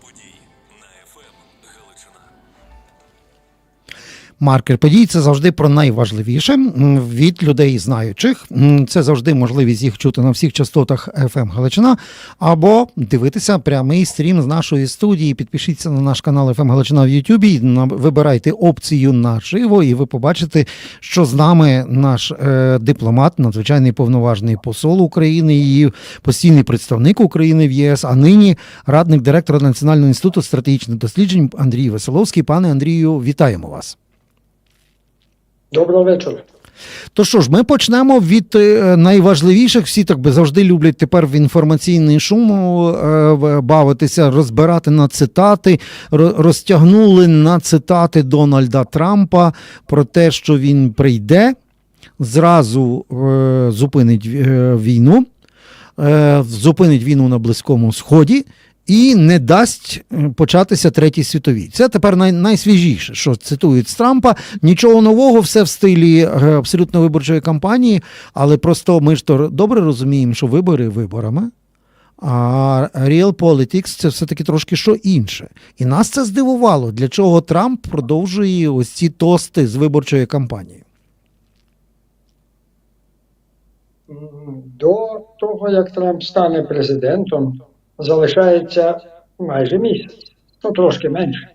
подій Маркер подій це завжди про найважливіше від людей знаючих. Це завжди можливість їх чути на всіх частотах FM Галичина або дивитися прямий стрім з нашої студії. Підпишіться на наш канал FM Галичина в Ютубі. Вибирайте опцію наживо, і ви побачите, що з нами наш е, дипломат, надзвичайний повноважний посол України і постійний представник України в ЄС, а нині радник директора Національного інституту стратегічних досліджень Андрій Веселовський. Пане Андрію, вітаємо вас. Доброго вечора. То що ж, ми почнемо від е, найважливіших. Всі так би завжди люблять тепер в інформаційний шум е, бавитися, розбирати на цитати. Розтягнули на цитати Дональда Трампа про те, що він прийде, зразу е, зупинить війну, зупинить війну на Близькому Сході. І не дасть е, початися третій світовій. Це тепер най, найсвіжіше, що цитують з Трампа. Нічого нового, все в стилі е, абсолютно виборчої кампанії, але просто ми ж то добре розуміємо, що вибори виборами, а real politics – це все-таки трошки що інше. І нас це здивувало, для чого Трамп продовжує ось ці тости з виборчої кампанії. До того, як Трамп стане президентом, залишається майже місяць, ну трошки менше.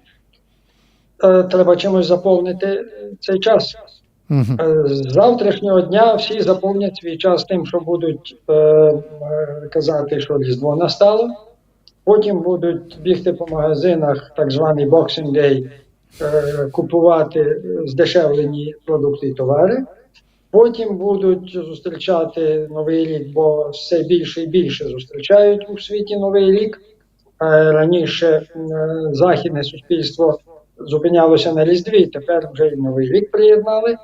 Е, Треба чимось заповнити цей час. Е, З завтрашнього дня всі заповнять свій час тим, що будуть е, казати, що Різдво настало. Потім будуть бігти по магазинах, так званий Boxing Day, е, купувати здешевлені продукти і товари. Потім будуть зустрічати новий рік, бо все більше і більше зустрічають у світі новий рік. Е, Раніше е, західне суспільство зупинялося на Різдві, тепер вже і новий рік приєднали.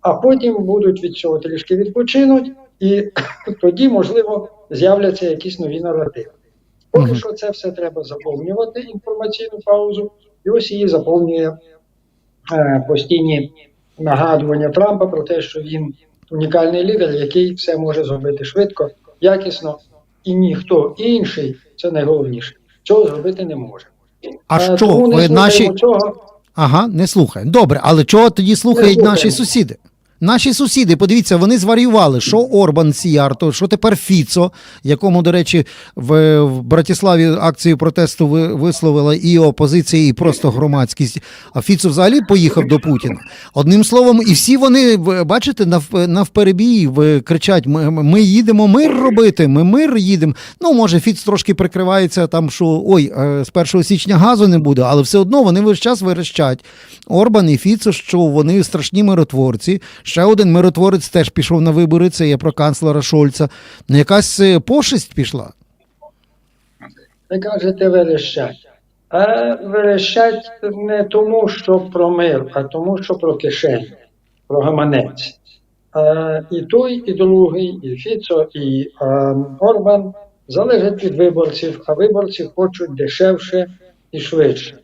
А потім будуть від цього трішки відпочинуть, і тоді, можливо, з'являться якісь нові наративи. Поки Мгм. що це все треба заповнювати інформаційну паузу, і ось її заповнює е, постійні нагадування Трампа про те, що він унікальний лідер, який все може зробити швидко, якісно, і ніхто інший, це найголовніше, цього зробити не може. А Е, що ви наші цього. Ага, не слухаємо. Добре, але чого тоді слухають наші сусіди? Наші сусіди, подивіться, вони зварювали, що Орбан Сіяр, то що тепер Фіцо, якому, до речі, в, в Братиславі акцію протесту ви- висловила і опозиція, і просто громадськість. А Фіцо взагалі поїхав до Путіна. Одним словом, і всі вони, бачите, нав, навперебій кричать: ми, ми їдемо мир робити, ми мир їдемо. Ну, може, Фіц трошки прикривається там, що ой, е, з 1 січня газу не буде, але все одно вони весь час верещать. Орбан і Фіцо, що вони страшні миротворці. Ще один миротворець теж пішов на вибори. Це є про канцлера Шольца. Ну, якась е, пошесть пішла. Ви кажете верещать. А верещать не тому, що про мир, а тому, що про кишень, про гаманець. Е, і той, і другий, і Фіцо, і е, Орбан залежать від виборців, а виборці хочуть дешевше і швидше.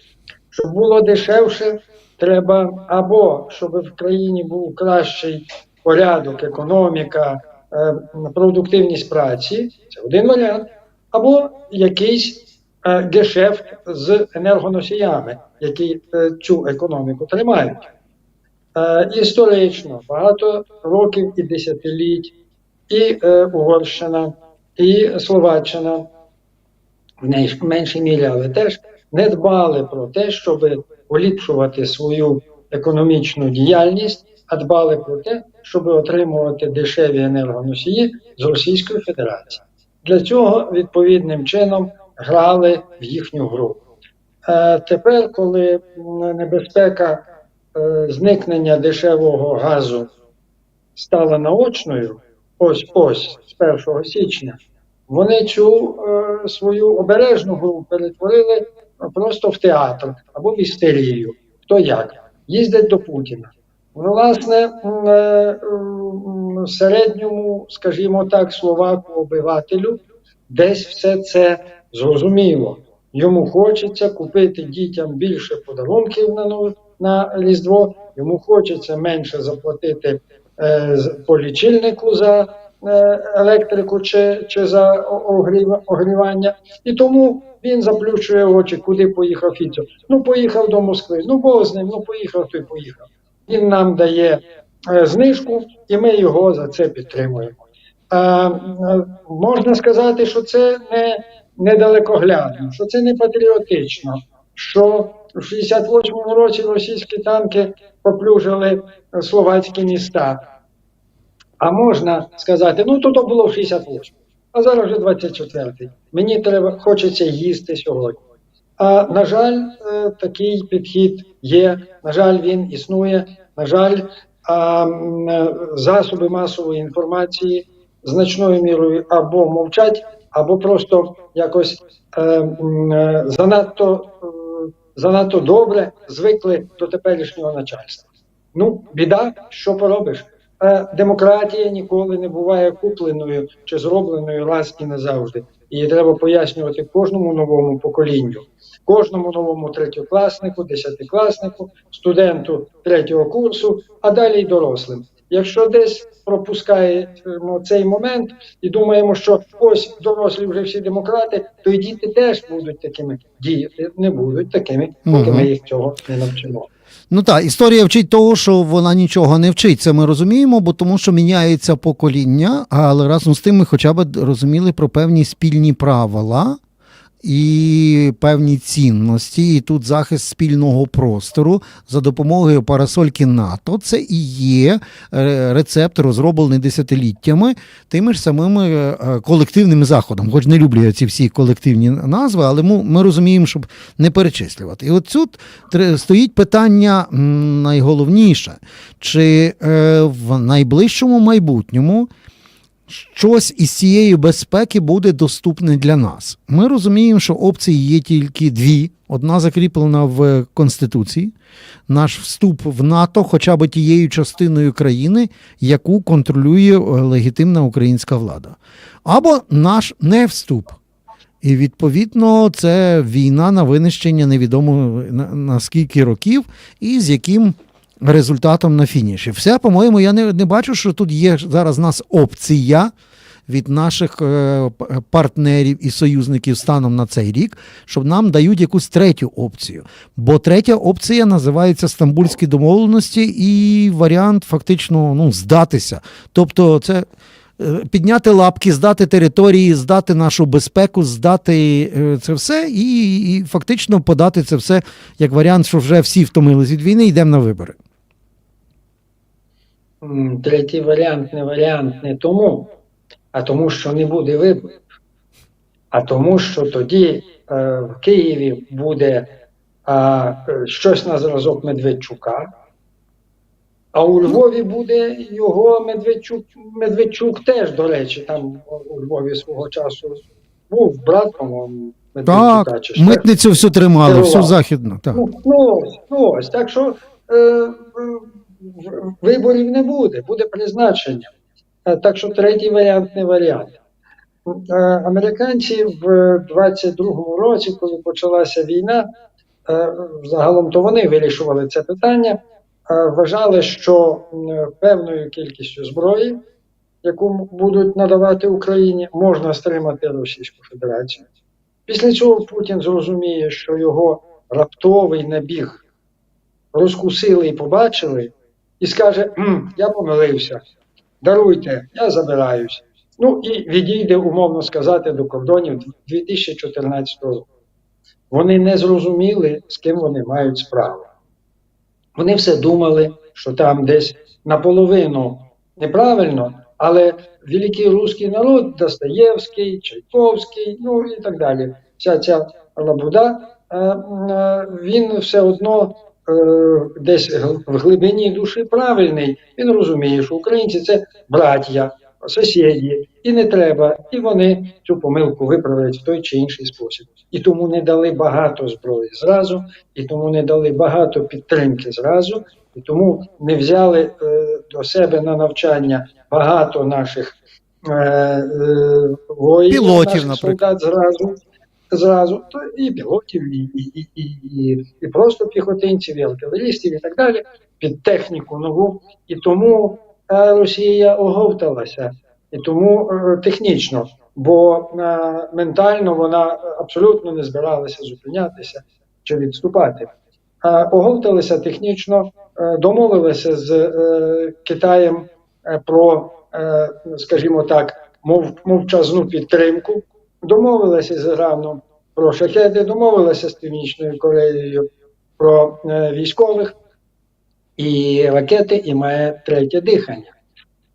Щоб було дешевше, треба або щоб в країні був кращий порядок, економіка, е, продуктивність праці, це один варіант, або якийсь е, гешефт з енергоносіями, які е, цю економіку тримають. Історично багато років і десятиліть, і Угорщина, і Словаччина в меншій мірі, але теж не дбали про те, щоб поліпшувати свою економічну діяльність, а дбали про те, щоб отримувати дешеві енергоносії з Російської Федерації. Для цього відповідним чином грали в їхню гру. Е, тепер, коли небезпека е, зникнення дешевого газу стала наочною, ось ось з 1 січня, вони цю е, свою обережну гру перетворили просто в театр або в істерію. Хто як? Їздять до Путіна. Ну, власне, е, середньому, скажімо так, словаку обивателю десь все це зрозуміло. Йому хочеться купити дітям більше подарунків на, на Різдво, йому хочеться менше заплатити е, по лічильнику за електрику чи, чи за огрівання. І тому він заплющує очі, куди поїхав Фіцо. Ну, поїхав до Москви. Ну, Бог з ним, ну поїхав, то й поїхав. Він нам дає е, знижку, і ми його за це підтримуємо. Е, е, можна сказати, що це не недалекоглядно, що це не патріотично, що в 68-му році російські танки поплюжили е, словацькі міста. А можна сказати, ну то було в 68-му, а зараз вже 24-й. Мені треба хочеться їсти сьогодні. А на жаль, е, такий підхід є. На жаль, він існує. На жаль, е, засоби масової інформації значною мірою або мовчать, або просто якось е, занадто, занадто добре звикли до теперішнього начальства. Ну, біда, що поробиш? Демократія ніколи не буває купленою чи зробленою раз і назавжди. Її треба пояснювати кожному новому поколінню, кожному новому третьокласнику, десятикласнику, студенту третього курсу, а далі й дорослим. Якщо десь пропускаємо цей момент і думаємо, що ось дорослі вже всі демократи, то і діти теж будуть такими. Діти не будуть такими, поки ми їх цього не навчимо. Ну так, історія вчить того, що вона нічого не вчить. Це ми розуміємо, бо тому що міняється покоління, але разом з тим ми хоча б розуміли про певні спільні правила і певні цінності. І тут захист спільного простору за допомогою парасольки НАТО. Це і є е, рецепт, розроблений десятиліттями тими ж самими е, колективними заходами. Хоч не люблю я ці всі колективні назви, але ми, розуміємо, щоб не перечислювати. І от тут стоїть питання найголовніше, чи е, в найближчому майбутньому щось із цієї безпеки буде доступне для нас. Ми розуміємо, що опції є тільки дві. Одна закріплена в Конституції, наш вступ в НАТО, хоча б тією частиною країни, яку контролює легітимна українська влада, або наш не вступ. І відповідно це війна на винищення невідомо на скільки років, і з яким результатом на фініші. Все, по-моєму, я не, не бачу, що тут є зараз у нас опція від наших е, партнерів і союзників станом на цей рік, щоб нам дають якусь третю опцію. Бо третя опція називається Стамбульські домовленості, і варіант фактично ну, здатися. Тобто, це. е, Підняти лапки, здати території, здати нашу безпеку, здати е, це все, і, і фактично подати це все як варіант, що вже всі втомились від війни, йдемо на вибори. Третій варіант не варіант не тому, а тому, що не буде виборів. А тому, що тоді е, в Києві буде е, щось на зразок Медведчука, а у Львові буде його Медведчук, Медведчук теж, до речі, там у Львові свого часу був брат, по-моєму. Так, чи митницю всю тримали, всю західну. Так. Ну, ну, ось, ну ось. Так що е, е, виборів не буде, буде призначення. Е, Так що третій варіант не варіант. Американці в 22-му році, коли почалася війна, е, загалом то вони вирішували це питання, е, вважали, що певною кількістю зброї, яку будуть надавати Україні, можна стримати Російську Федерацію. Після цього Путін зрозуміє, що його раптовий набіг розкусили і побачили, і скаже: «М, Я помилився, даруйте, я забираюсь. Ну і відійде, умовно сказати, до кордонів 2014 року. Вони не зрозуміли, з ким вони мають справу. Вони все думали, що там десь наполовину неправильно, але великий русський народ, Достоєвський, Чайковський, ну і так далі. Вся ця лабуда, е, е, він все одно десь в глибині душі правильний. Він розуміє, що українці це браття, сусіді, і не треба. І вони цю помилку виправлять в той чи інший спосіб. І тому не дали багато зброї зразу, і тому не дали багато підтримки зразу, і тому не взяли е, до себе на навчання багато наших е, е, воїнів, Пілотів, наших наприклад. солдат зразу. Зразу то і пілотів, і, і, і, і, і, просто піхотинців, і артилерістів, і так далі, під техніку нову. І тому е, Росія оговталася. і тому е, технічно, бо е, ментально вона абсолютно не збиралася зупинятися чи відступати. Оговталися технічно, домовилися з Китаєм про, скажімо так, мов, мовчазну підтримку, домовилися з Іраном про шахеди, домовилися з Північною Кореєю про е, військових і ракети, і має третє дихання.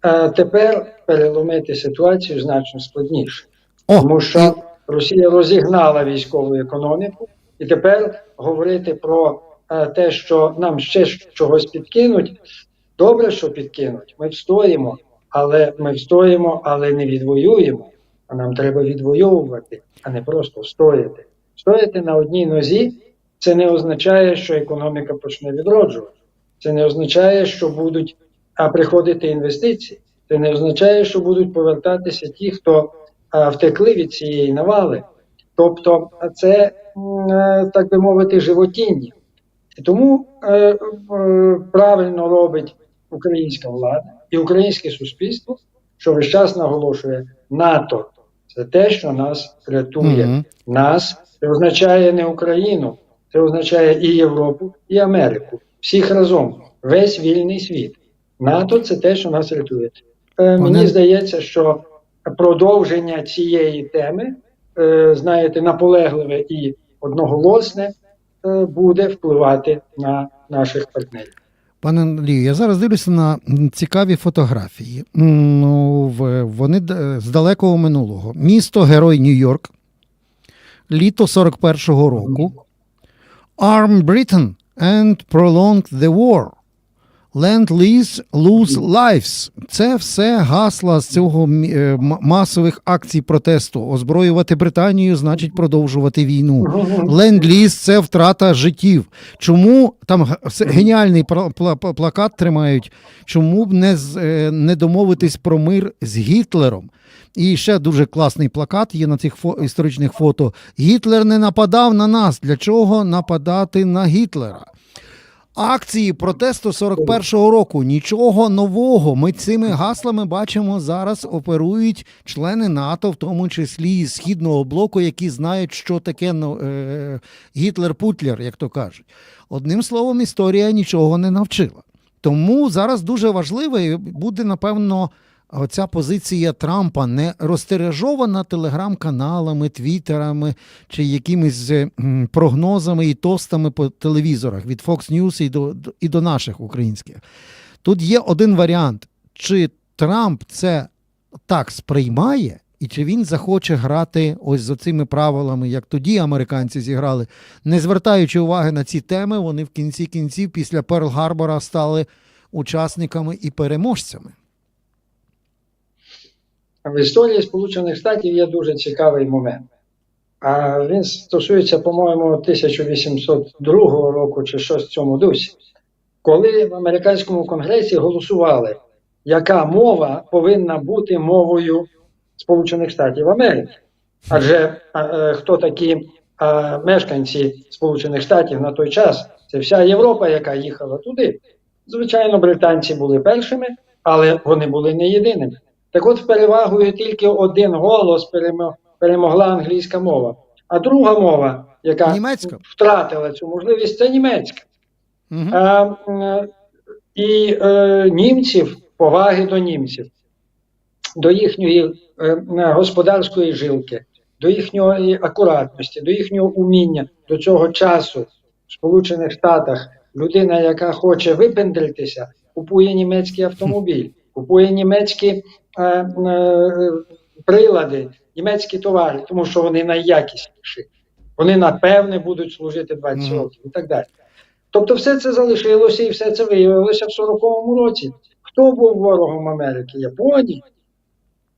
А тепер переломити ситуацію значно складніше, О, тому що Росія розігнала військову економіку, і тепер говорити про е, те, що нам ще чогось підкинуть. Добре, що підкинуть. Ми встоїмо, але ми встоїмо, але не відвоюємо. А нам треба відвоювати, а не просто встояти. Стояти на одній нозі це не означає, що економіка почне відроджувати. Це не означає, що будуть а, приходити інвестиції. Це не означає, що будуть повертатися ті, хто а, втекли від цієї навали. Тобто, це, е, так би мовити, животіння. І тому е, е, правильно робить українська влада і українське суспільство, що весь час наголошує НАТО. Це те, що нас рятує. Мгм. Нас це означає не Україну, це означає і Європу, і Америку. Всіх разом, весь вільний світ. НАТО це те, що нас рятує. Е, Мені здається, що продовження цієї теми, е, знаєте, наполегливе і одноголосне, е, буде впливати на наших партнерів. Пане Андрію, я зараз дивлюся на цікаві фотографії. Ну, вони з далекого минулого. Місто Герой Нью-Йорк, літо 41-го року. Arm Britain and prolong the war. Land lease, lose lives. Це все гасла з цього е, масових акцій протесту. Озброювати Британію значить продовжувати війну. Ленд-ліз це втрата життів. Чому там геніальний пла- пла- плакат тримають? Чому б не, е, не домовитись про мир з Гітлером? І ще дуже класний плакат є на цих фо- історичних фото. Гітлер не нападав на нас. Для чого нападати на Гітлера? Акції протесту 41-го року. Нічого нового. Ми цими гаслами бачимо зараз оперують члени НАТО, в тому числі і Східного блоку, які знають, що таке ну, е, Гітлер-Путлер, як то кажуть. Одним словом, історія нічого не навчила. Тому зараз дуже важливо і буде, напевно, оця позиція Трампа не розтережована телеграм-каналами, твіттерами чи якимись е, прогнозами і тостами по телевізорах від Fox News і до, і до наших українських. Тут є один варіант: чи Трамп це так сприймає, і чи він захоче грати ось за цими правилами, як тоді американці зіграли, не звертаючи уваги на ці теми, вони в кінці кінців після Перл-Гарбора стали учасниками і переможцями. В історії Сполучених Штатів є дуже цікавий момент. А він стосується, по-моєму, 1802 року чи щось в цьому дусі, коли в американському конгресі голосували, яка мова повинна бути мовою Сполучених Штатів Америки. Адже е, хто такі а, мешканці Сполучених Штатів на той час? Це вся Європа, яка їхала туди. Звичайно, британці були першими, але вони були не єдиними. Так от перевагою тільки один голос перемогла англійська мова. А друга мова, яка Німецька. втратила цю можливість, це німецька. Угу. А, і е, німців, поваги до німців, до їхньої е, господарської жилки, до їхньої акуратності, до їхнього уміння до цього часу в Сполучених Штатах людина, яка хоче випендритися, купує німецький автомобіль, купує німецькі прилади, німецькі товари, тому що вони найякісніші. Вони напевне будуть служити 20 Мгм. років і так далі. Тобто, все це залишилося і все це виявилося в 40-му році. Хто був ворогом Америки? Японія,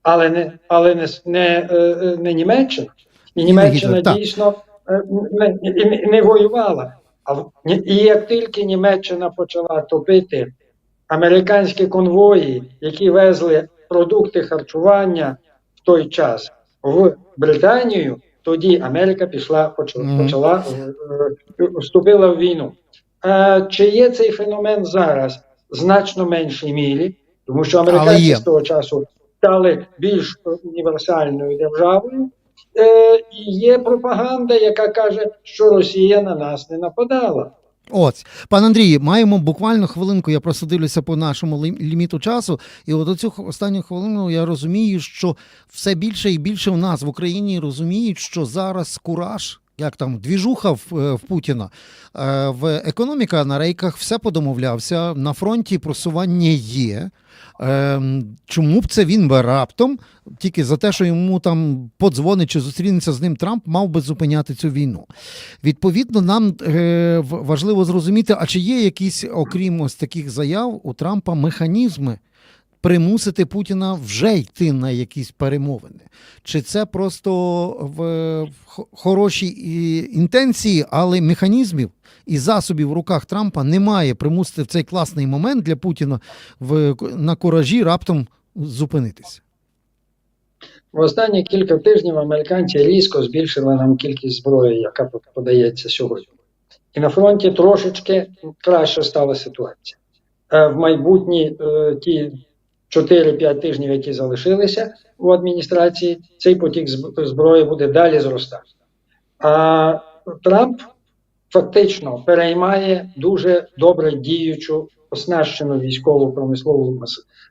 але не, але не, не, е, е, не Німеччина. І Німеччина так. дійсно е, не, не, не воювала. А і як тільки Німеччина почала топити американські конвої, які везли продукти харчування в той час в Британію, тоді Америка пішла, почала, почала е, е, вступила в війну. Е, Чи є цей феномен зараз значно меншій мірі, тому що американці з того часу стали більш універсальною державою. Е, є пропаганда, яка каже, що Росія на нас не нападала. Ось, пан Андрій, маємо буквально хвилинку. Я просто дивлюся по нашому лі- ліміту часу. І от оцю останню хвилину я розумію, що все більше і більше в нас в Україні розуміють, що зараз кураж. Як там двіжуха в, е, в Путіна Е, в економіка на рейках все подомовлявся. На фронті просування є. Ем, Чому б це він би раптом тільки за те, що йому там подзвонить чи зустрінеться з ним Трамп, мав би зупиняти цю війну? Відповідно, нам е, важливо зрозуміти, а чи є якісь, окрім ось таких заяв у Трампа, механізми примусити Путіна вже йти на якісь перемовини? Чи це просто в, хороші інтенції, але механізмів і засобів в руках Трампа немає примусити в цей класний момент для Путіна в, на куражі раптом зупинитися? В останні кілька тижнів американці різко збільшили нам кількість зброї, яка подається сьогодні. І на фронті трошечки краще стала ситуація. Е, В майбутні е, ті 4-5 тижнів, які залишилися у адміністрації, цей потік зброї буде далі зростати. А Трамп фактично переймає дуже добре діючу оснащену військову промислову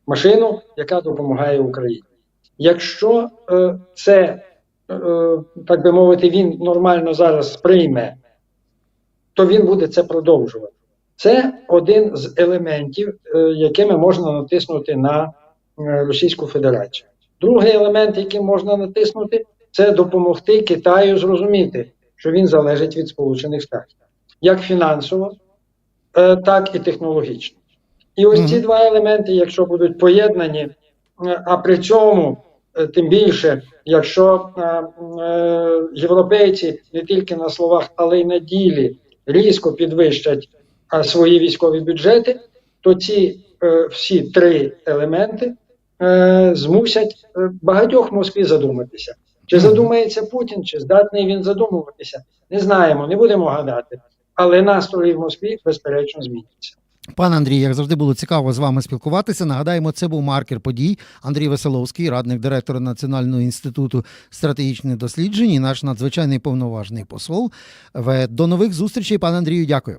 машину, яка допомагає Україні. Якщо е, це, е, так би мовити, він нормально зараз сприйме, то він буде це продовжувати. Це один з елементів, е, якими можна натиснути на е, Російську Федерацію. Другий елемент, який можна натиснути, це допомогти Китаю зрозуміти, що він залежить від Сполучених Штатів, як фінансово, е, так і технологічно. І ось ці два елементи, якщо будуть поєднані, а при цьому тим більше, якщо європейці не тільки на словах, але й на ділі різко підвищать свої військові бюджети, то ці е, всі три елементи е, змусять е, багатьох в Москві задуматися. Чи задумається Путін, чи здатний він задумуватися? Не знаємо, не будемо гадати. Але настрої в Москві, безперечно, зміняться. Пане Андрій, як завжди було цікаво з вами спілкуватися. Нагадаємо, це був маркер подій. Андрій Веселовський, радник директора Національного інституту стратегічних досліджень, і наш надзвичайний повноважний посол. До нових зустрічей, пане Андрію. Дякую.